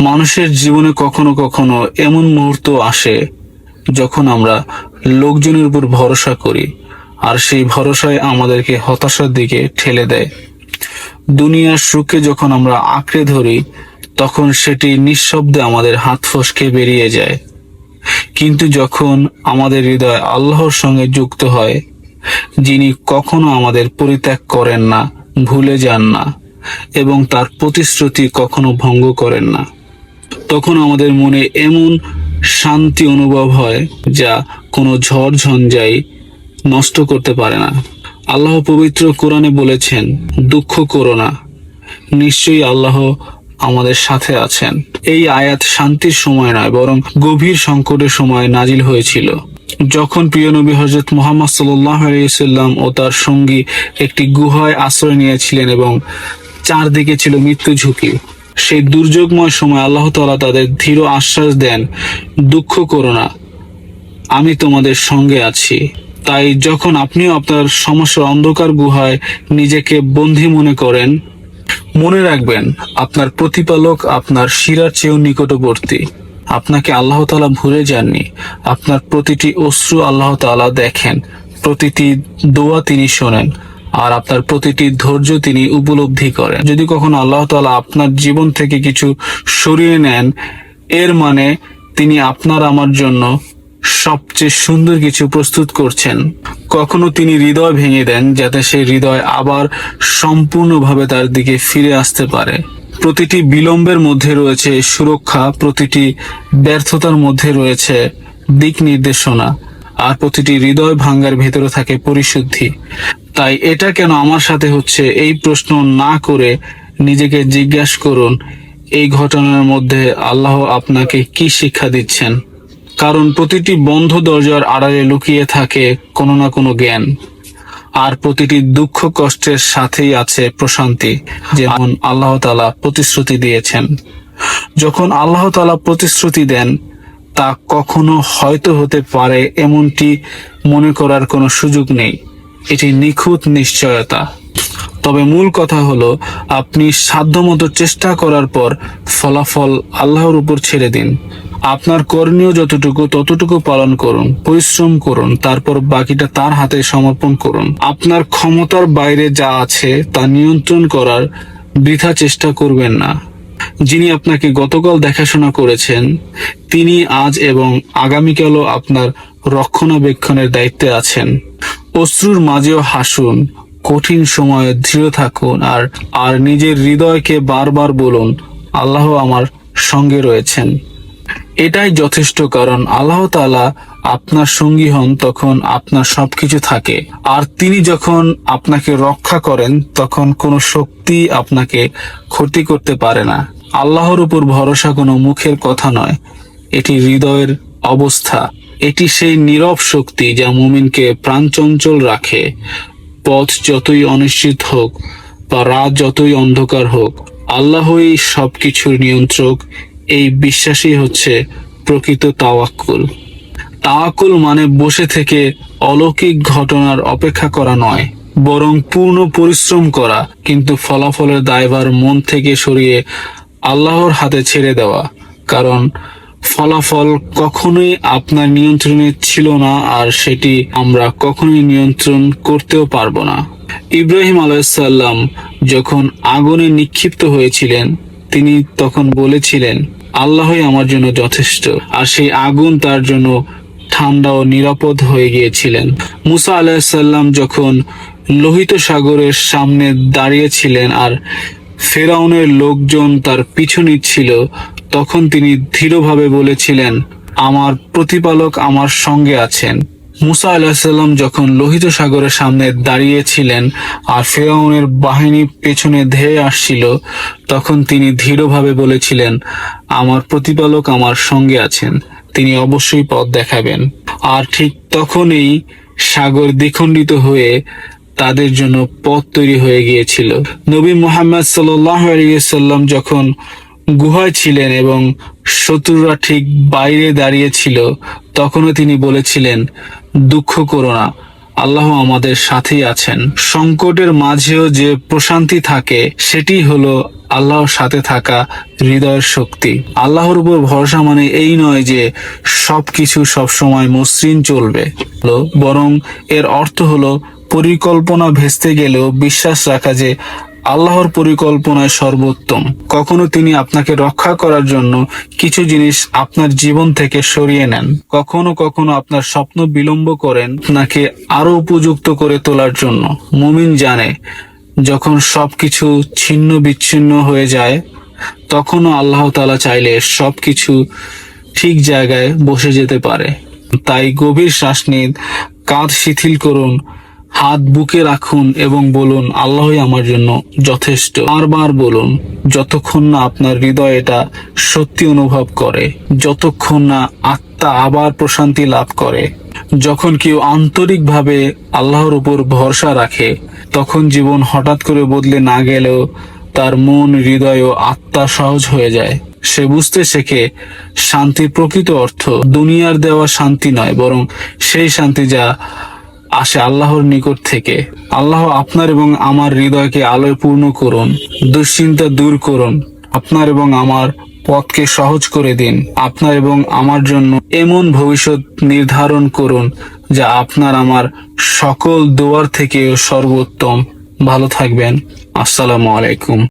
মানুষের জীবনে কখনো কখনো এমন মুহূর্ত আসে যখন আমরা লোকজনের উপর ভরসা করি আর সেই ভরসায় আমাদেরকে হতাশার দিকে ঠেলে দেয়। দুনিয়ার সুখে যখন আমরা আঁকড়ে ধরি, তখন সেটি নিঃশব্দে আমাদের হাত ফসকে বেরিয়ে যায়। কিন্তু যখন আমাদের হৃদয় আল্লাহর সঙ্গে যুক্ত হয়, যিনি কখনো আমাদের পরিত্যাগ করেন না, ভুলে যান না এবং তার প্রতিশ্রুতি কখনো ভঙ্গ করেন না। তখন আমাদের মনে এমন শান্তি অনুভব হয় যা কোনো ঝড় ঝঞ্ঝাই নষ্ট করতে পারে না। আল্লাহ পবিত্র কোরআনে বলেছেন, দুঃখ করো না। নিশ্চয়ই আল্লাহ আমাদের সাথে আছেন। এই আয়াত শান্তির সময় নয়, বরং গভীর সংকটের সময় নাজিল হয়েছিল। যখন প্রিয় নবী হজরত মোহাম্মদ সাল্লাম ও তার সঙ্গী একটি গুহায় আশ্রয় নিয়েছিলেন এবং চারদিকে ছিল মৃত্যু ঝুঁকি সেই দুর্যোগময় সময় আল্লাহ তালা তাদের ধীর আশ্বাস দেন, দুঃখ করো না, আমি তোমাদের সঙ্গে আছি। তাই যখন আপনিও আপনার সমস্যার অন্ধকার গুহায় নিজেকে বন্দী মনে করেন, মনে রাখবেন, আপনার প্রতিপালক আপনার শিরার চেয়েও নিকটবর্তী। আপনাকে আল্লাহ তাআলা ভুলে যাননি, আপনার প্রতিটি অশ্রু আল্লাহ তাআলা দেখেন, প্রতিটি দোয়া তিনি শোনেন। আর আপনার প্রতিটি ধৈর্য তিনি উপলব্ধি করেন। যদি কখনো আল্লাহ তাআলা আপনার জীবন থেকে কিছু সরিয়ে নেন, এর মানে তিনি আপনার আমার জন্য সবচেয়ে সুন্দর কিছু প্রস্তুত করছেন। কখনো তিনি হৃদয় ভেঙে দেন, যাতে সেই হৃদয় আবার সম্পূর্ণভাবে তার দিকে ফিরে আসতে পারে। প্রতিটি বিলম্বের মধ্যে রয়েছে সুরক্ষা, প্রতিটি ব্যর্থতার মধ্যে রয়েছে দিক নির্দেশনা। আর প্রতিটি হৃদয় ভাঙ্গার ভেতরে থাকে পরিশুদ্ধি। তাই এটা কেন আমার সাথে হচ্ছে এই প্রশ্ন না করে নিজেকে জিজ্ঞাসা করুন, এই ঘটনার মধ্যে আল্লাহ আপনাকে কি শিক্ষা দিচ্ছেন? কারণ প্রতিটি বন্ধ দরজার আড়ালে লুকিয়ে থাকে কোনো না কোনো জ্ঞান। আর প্রতিটি দুঃখ কষ্টের সাথেই আছে প্রশান্তি, যেমন আল্লাহ তালা প্রতিশ্রুতি দিয়েছেন। যখন আল্লাহ তালা প্রতিশ্রুতি দেন তা কখনো হয়তো হতে পারে এমনটি মনে করার কোনো সুযোগ নেই। এটি নিখুঁত নিশ্চয়তা। তবে মূল কথা হলো, আপনি সাধ্যমতো চেষ্টা করার পর ফলাফল আল্লাহর উপর ছেড়ে দিন। আপনার করণীয় যতটুকু ততটুকু পালন করুন, পরিশ্রম করুন, তারপর বাকিটা তার হাতে সমর্পণ করুন। আপনার ক্ষমতার বাইরে যা আছে তা নিয়ন্ত্রণ করার বৃথা চেষ্টা করবেন না। যিনি আপনাকে গতকাল দেখাশোনা করেছেন, তিনি আজ এবং আগামীকালও আপনার রক্ষণাবেক্ষণের দায়িত্বে আছেন। অশ্রুর মাঝেও হাসুন, কঠিন সময়ে দৃঢ় থাকুন আর আর নিজের হৃদয়কে বারবার বলুন, আল্লাহ আমার সঙ্গে রয়েছেন। এটাই যথেষ্ট কারণ আল্লাহ তাআলা আপনার সঙ্গী হন তখন আপনার সবকিছু থাকে। আর তিনি যখন আপনাকে রক্ষা করেন, তখন কোনো শক্তি আপনাকে ক্ষতি করতে পারে না। আল্লাহর উপর ভরসা কোনো মুখের কথা নয়। এটি হৃদয়ের অবস্থা। এটি সেই নীরব শক্তি যা মুমিনকে প্রাণচঞ্চল রাখে। পথ যতই অনিশ্চিত হোক বা রাত যতই অন্ধকার হোক, আল্লাহই সবকিছুর নিয়ন্ত্রক। এই বিশ্বাসই হচ্ছে প্রকৃত তাওয়াক্কুল। তাওয়াক্কুল মানে বসে থেকে অলৌকিক ঘটনার অপেক্ষা করা নয়, বরং পূর্ণ পরিশ্রম করা, কিন্তু ফলাফলের দায়ভার মন থেকে সরিয়ে আল্লাহর হাতে ছেড়ে দেওয়া। কারণ ফলাফল কখনোই আপনার নিয়ন্ত্রণে ছিল না আর সেটি আমরা কখনোই নিয়ন্ত্রণ করতেও পারব না। ইব্রাহিম আলাইসাল্লাম যখন আগুনে নিক্ষিপ্ত হয়েছিলেন, তিনি তখন বলেছিলেন, আল্লাহই আমার জন্য যথেষ্ট। আর সেই আগুন তার জন্য ঠান্ডা ও নিরাপদ হয়ে গিয়েছিলেন। মুসা আলাহিসাল্লাম যখন লোহিত সাগরের সামনে দাঁড়িয়েছিলেন আর ফেরাউনের লোকজন তার পিছু নিচ্ছিল তখন তিনি দৃঢ়ভাবে বলেছিলেন, আমার প্রতিপালক আমার সঙ্গে আছেন। মুসা আলাহিসাল্লাম যখন লোহিত সাগরের সামনে দাঁড়িয়েছিলেন আর ফেরাউনের বাহিনী পেছনে ধেয়ে আসছিল, তখন তিনি দৃঢ়ভাবে বলেছিলেন, আমার প্রতিপালক আমার সঙ্গে আছেন, তিনি অবশ্যই পথ দেখাবেন। আর ঠিক তখনই সাগর দ্বিখণ্ডিত হয়ে তাদের জন্য পথ তৈরি হয়ে গিয়েছিল। নবী মোহাম্মদ সাল্লাম যখন গুহায় ছিলেন এবং শত্রুরা ঠিক বাইরে দাঁড়িয়েছিল তখনও তিনি বলেছিলেন, দুঃখ করো না, আল্লাহ আমাদের সাথেই আছেন। সংকটের মাঝেও যে প্রশান্তি থাকে, সেটি হলো আল্লাহর সাথে থাকা হৃদয়ের শক্তি। আল্লাহর উপর ভরসা মানে এই নয় যে সবকিছু সবসময় মসৃণ চলবে। বরং এর অর্থ হলো পরিকল্পনা ভেস্তে গেলেও বিশ্বাস রাখা যে আল্লাহর পরিকল্পনায় সর্বোত্তম। কখনো তিনি আপনাকে রক্ষা করার জন্য কিছু জিনিস আপনার জীবন থেকে সরিয়ে নেন। কখনো কখনো আপনার স্বপ্ন বিলম্ব করেন আপনাকে আরও উপযুক্ত করে তোলার জন্য। মুমিন জানে, যখন সবকিছু ছিন্ন বিচ্ছিন্ন হয়ে যায়, তখনও আল্লাহ তালা চাইলে সবকিছু ঠিক জায়গায় বসে যেতে পারে। তাই গভীর শ্বাস নিন, কাঁধ শিথিল করুন হাত বুকে রাখুন এবং বলুন, আল্লাহই আমার জন্য যথেষ্ট। বারবার বলুন, যতক্ষণ না আপনার হৃদয় এটা সত্যি অনুভব করে, যতক্ষণ না আত্মা আবার প্রশান্তি লাভ করে। যখন কেউ আন্তরিকভাবে আল্লাহর উপর ভরসা রাখে, তখন জীবন হঠাৎ করে বদলে না গেলেও তার মন, হৃদয় ও আত্মা সহজ হয়ে যায়। সে বুঝতে শেখে, শান্তির প্রকৃত অর্থ দুনিয়ার দেওয়া শান্তি নয়, বরং সেই শান্তি যা আসে আল্লাহর নিকট থেকে। আল্লাহ আপনার এবং আমার হৃদয়কে আলোয় পূর্ণ করুন, দুশ্চিন্তা দূর করুন, আপনার এবং আমার পথকে সহজ করে দিন, আপনার এবং আমার জন্য এমন ভবিষ্যৎ নির্ধারণ করুন, যা আপনার আমার সকল দোয়ার থেকেও সর্বোত্তম। ভালো থাকবেন। আসসালামু আলাইকুম।